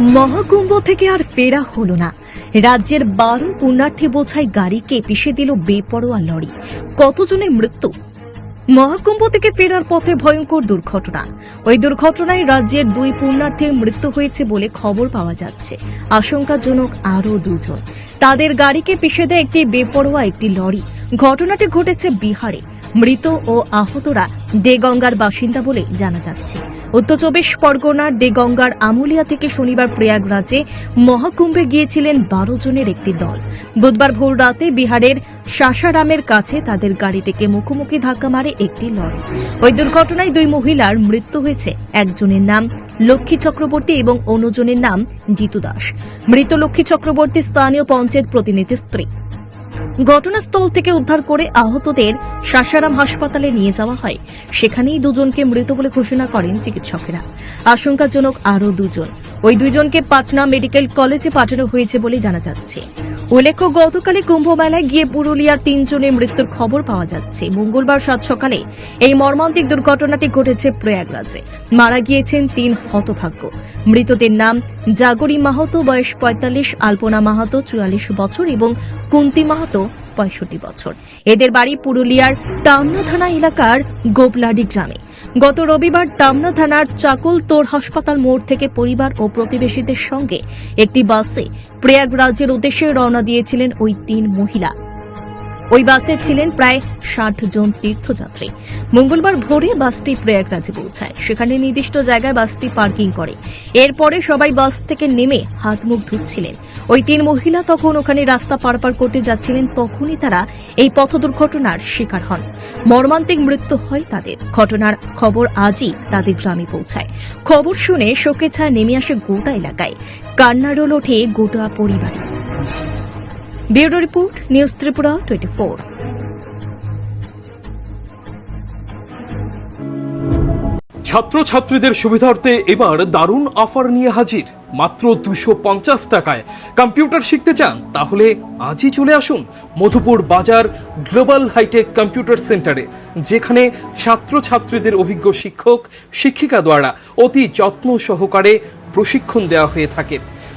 মহাকুম্ভ থেকে আর ফেরা হলো না। রাজ্যের বারো পুণ্যার্থী বোঝাই গাড়িকে পিষে দিল বেপরোয়া লরি। কতজনের মৃত্যু? মহাকুম্ভ থেকে ফেরার পথে ভয়ঙ্কর দুর্ঘটনা। ওই দুর্ঘটনায় রাজ্যের দুই পুণ্যার্থীর মৃত্যু হয়েছে বলে খবর পাওয়া যাচ্ছে। আশঙ্কাজনক আরও দুজন। তাদের গাড়িকে পিষে দেয় একটি বেপরোয়া একটি লরি। ঘটনাটি ঘটেছে বিহারে। মৃত ও আহতরা দেগঙ্গার বাসিন্দা বলে জানা যাচ্ছে। উত্তর চব্বিশ পরগনার দেগঙ্গার আমুলিয়া থেকে শনিবার প্রয়াগরাজে মহাকুম্ভে গিয়েছিলেন বারো জনের একটি দল। বুধবার ভোর রাতে বিহারের সাসারামের কাছে তাদের গাড়িটিকে মুখোমুখি ধাক্কা মারে একটি লরি। ওই দুর্ঘটনায় দুই মহিলার মৃত্যু হয়েছে। একজনের নাম লক্ষ্মী চক্রবর্তী এবং অন্যজনের নাম জিতু দাস। মৃত লক্ষ্মী চক্রবর্তী স্থানীয় পঞ্চায়েত প্রতিনিধি স্ত্রী। ঘটনাস্থল থেকে উদ্ধার করে আহতদের সাসারাম হাসপাতালে নিয়ে যাওয়া হয়। সেখানেই দুজনকে মৃত বলে ঘোষণা করেন চিকিৎসকেরা। আশঙ্কাজনক আরও দুজন। ওই দুজনকে পাটনা মেডিকেল কলেজে পাঠানো হয়েছে বলে জানা যাচ্ছে। উল্লেখ্য গতকালে কুম্ভ মেলায় গিয়ে পুরুলিয়ার তিনজনের মৃত্যুর খবর পাওয়া যাচ্ছে। মঙ্গলবার সাত সকালে এই মর্মান্তিক দুর্ঘটনাটি ঘটেছে প্রয়াগরাজে। মারা গিয়েছেন তিন হতভাগ্য। মৃতদের নাম জাগরী মাহাতো, বয়স পঁয়তাল্লিশ, আলপনা মাহাতো, চুয়াল্লিশ বছর এবং কুন্তি মাহাতো পঁয়ষট্টি বছর। এদের বাড়ি পুরুলিয়ার টামনা থানা এলাকার গোপলাডি গ্রামে। গত রবিবার টামনা থানার চাকলতোর হাসপাতাল মোড় থেকে পরিবার ও প্রতিবেশীদের সঙ্গে একটি বাসে প্রয়াগরাজের উদ্দেশ্যে রওনা দিয়েছিলেন ওই তিন মহিলা। ওই বাসে ছিলেন প্রায় ষাট জন তীর্থযাত্রী। মঙ্গলবার ভোরে বাসটি প্রয়াগরাজে পৌঁছায়। সেখানে নির্দিষ্ট জায়গায় বাসটি পার্কিং করে। এরপরে সবাই বাস থেকে নেমে হাত মুখ ধুচ্ছিলেন। ওই তিন মহিলা তখন ওখানে রাস্তা পারাপার করতে যাচ্ছিলেন, তখনই তারা এই পথ দুর্ঘটনার শিকার হন। মর্মান্তিক মৃত্যু হয় তাদের। ঘটনার খবর আজই তাদের গ্রামে পৌঁছায়। খবর শুনে শোকে ছায়া নেমে আসে গোটা এলাকায়। কান্নারোল ওঠে গোটা পরিবারে। Bureau report, news Tripura twenty ছাত্রছাত্রীদের সুবিধার্থে এবার দারুণ অফার নিয়ে হাজির। মাত্র দুশো পঞ্চাশ টাকায়। কম্পিউটার শিখতে চান, তাহলে আজই চলে আসুন মধুপুর বাজার গ্লোবাল হাইটেক কম্পিউটার সেন্টারে, যেখানে ছাত্রছাত্রীদের অভিজ্ঞ শিক্ষক, শিক্ষিকা দ্বারা অতি যত্ন সহকারে প্রশিক্ষণ দেওয়া হয়ে থাকে।